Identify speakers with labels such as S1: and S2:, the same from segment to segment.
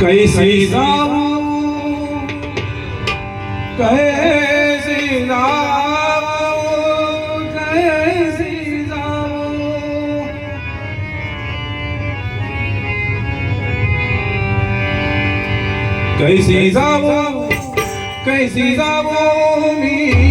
S1: કૈસી સાવું કૈસી સાવું કૈસી સાવું કૈસી સાવું કૈસી સાવું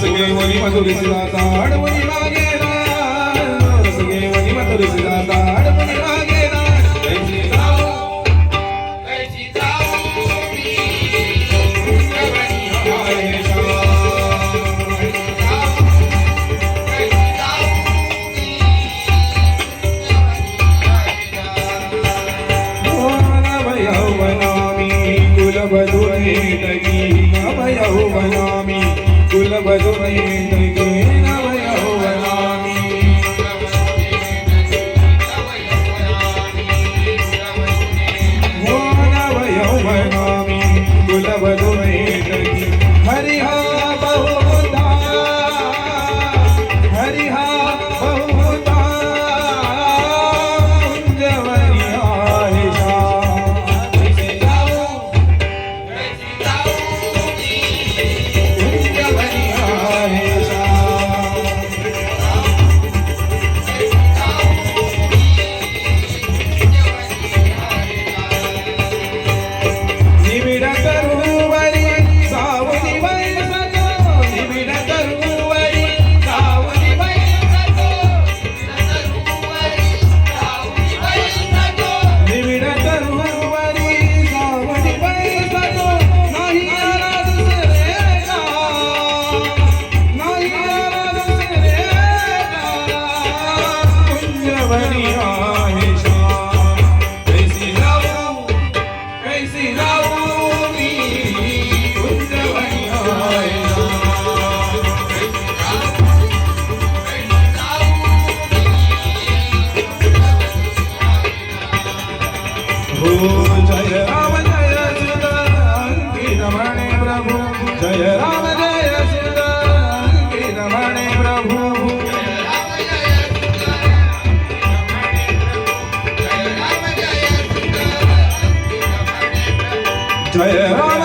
S1: सगळे मनी मधुरी जाता आडवणीला તમે બધું નહીં Sina. Yeah.